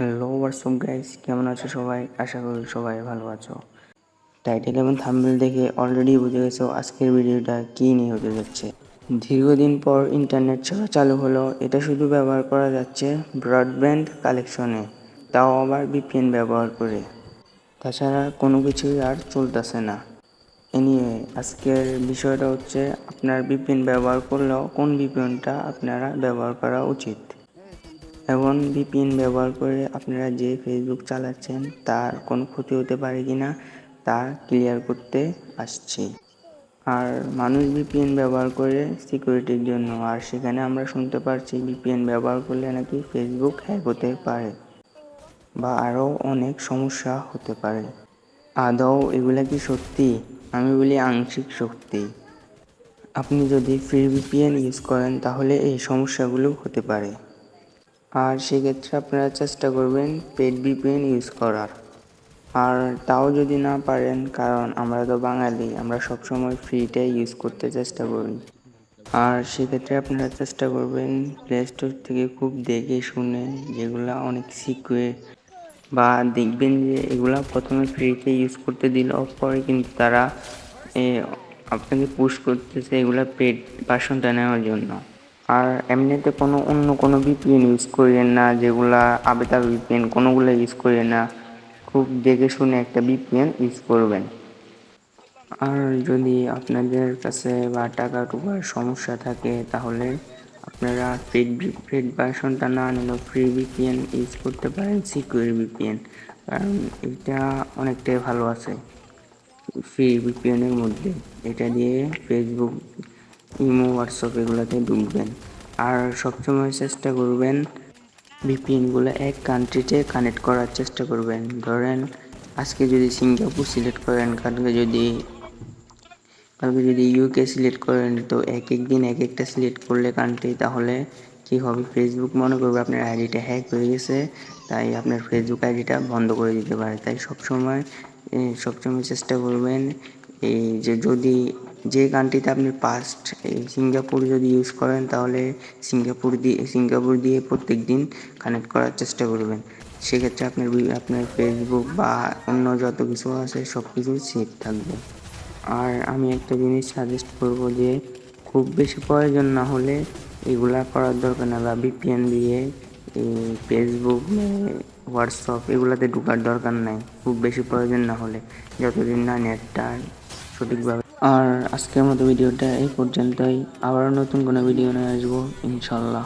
Hello WhatsApp guys কেমন আছো সবাই? আশা করি সবাই ভালো আছো। টাইটেল এবং থাম্বনেল দেখে অলরেডি বুঝে গেছো আজকের ভিডিওটা কী নিয়ে হতে যাচ্ছে। দীর্ঘদিন পর ইন্টারনেট সেবা চালু হলো, এটা শুধু ব্যবহার করা যাচ্ছে ব্রডব্যান্ড কালেকশনে তাও আবার ভিপিএন ব্যবহার করে। তাছাড়া কোনো কিছুই আর চলতেছে না। এনিওয়ে আজকের বিষয়টা হচ্ছে, আপনার ভিপিএন ব্যবহার করলেও কোন ভিপিএনটা আপনারা ব্যবহার করা উচিত? এবং ভিপিএন ব্যবহার করে আপনারা যে ফেসবুক চালাচ্ছেন, তার কোনো ক্ষতি হতে পারে কি না তা ক্লিয়ার করতে আসছি। আর মানুষ ভিপিএন ব্যবহার করে সিকিউরিটির জন্য, আর সেখানে আমরা শুনতে পারছি ভিপিএন ব্যবহার করলে নাকি ফেসবুক হ্যাক হতে পারে, বা আরও অনেক সমস্যা হতে পারে। আদৌ এগুলা কি সত্যি? আমি বলি আংশিক সত্যি। আপনি যদি ফ্রি ভিপিএন ইউজ করেন, তাহলে এই সমস্যাগুলো হতে পারে। আর সেক্ষেত্রে আপনারা চেষ্টা করবেন পেড ভিপিএন ইউজ করার। আর তাও যদি না পারেন, কারণ আমরা তো বাঙালি, আমরা সবসময় ফ্রিটাই ইউজ করতে চেষ্টা করি। আর সেক্ষেত্রে আপনারা চেষ্টা করবেন প্লে স্টোর থেকে খুব দেখে শুনে যেগুলো অনেক সিকিউর বা দেখবেন যে এগুলা প্রথমে ফ্রিতে ইউজ করতে দিল, পরে কিন্তু তারা আপনাকে পুশ করতেছে এগুলো পেড ভার্সনটা নেওয়ার জন্য। আর এমনিতে কোনো অন্য কোনো ভিপিএন ইউজ করিয়েন না, যেগুলা আবেতা ভিপিএন কোনোগুলো ইউজ করিয়েন না। খুব দেখে শুনে একটা ভিপিএন ইউজ করবেন। আর যদি আপনাদের কাছে বা টাকা টুকার সমস্যা থাকে, তাহলে আপনারা পেড পেড ভার্সনটা না নিলেও ফ্রি ভিপিএন ইউজ করতে পারেন সিকিউর ভিপিএন কারণ এটা অনেকটাই ভালো আছে। ফ্রি ভিপিএনের মধ্যে। এটা দিয়ে ফেসবুক ইমো, হোয়াটসঅ্যাপ এগুলোতে ঢুকবেন। আর সবসময় চেষ্টা করবেন ভিপিএনগুলো এক কান্ট্রিতে কানেক্ট করার চেষ্টা করবেন। ধরেন, আজকে যদি সিঙ্গাপুর সিলেক্ট করেন, কালকে যদি কালকে যদি ইউকে সিলেক্ট করেন, তো এক এক দিন এক একটা সিলেক্ট করলে কান্ট্রি তাহলে কি হবে? ফেসবুক মনে করবে আপনার আইডিটা হ্যাক হয়ে গেছে, তাই আপনার ফেসবুক আইডিটা বন্ধ করে দিতে পারে। তাই সবসময় সবসময় চেষ্টা করবেন এই যে যদি যে কান্ট্রিতে আপনি পাস্ট এই সিঙ্গাপুর যদি ইউজ করেন, তাহলে সিঙ্গাপুর দিয়ে সিঙ্গাপুর দিয়ে প্রত্যেক দিন কানেক্ট করার চেষ্টা করবেন। সেক্ষেত্রে আপনার আপনার ফেসবুক বা অন্য যত কিছু আছে সব কিছু সেফ থাকবে। আর আমি একটা জিনিস সাজেস্ট করব যে, খুব বেশি প্রয়োজন না হলে এগুলা করার দরকার না, বা ভিপিএন দিয়ে এই ফেসবুক হোয়াটসঅ্যাপ এগুলাতে ঢোকার দরকার নাই। খুব বেশি প্রয়োজন না হলে, যতদিন না নেটটা সঠিকভাবে আর আজকের মতো ভিডিওটা এই পর্যন্তই। আবারও নতুন কোনো ভিডিও নিয়ে আসব ইনশাল্লাহ।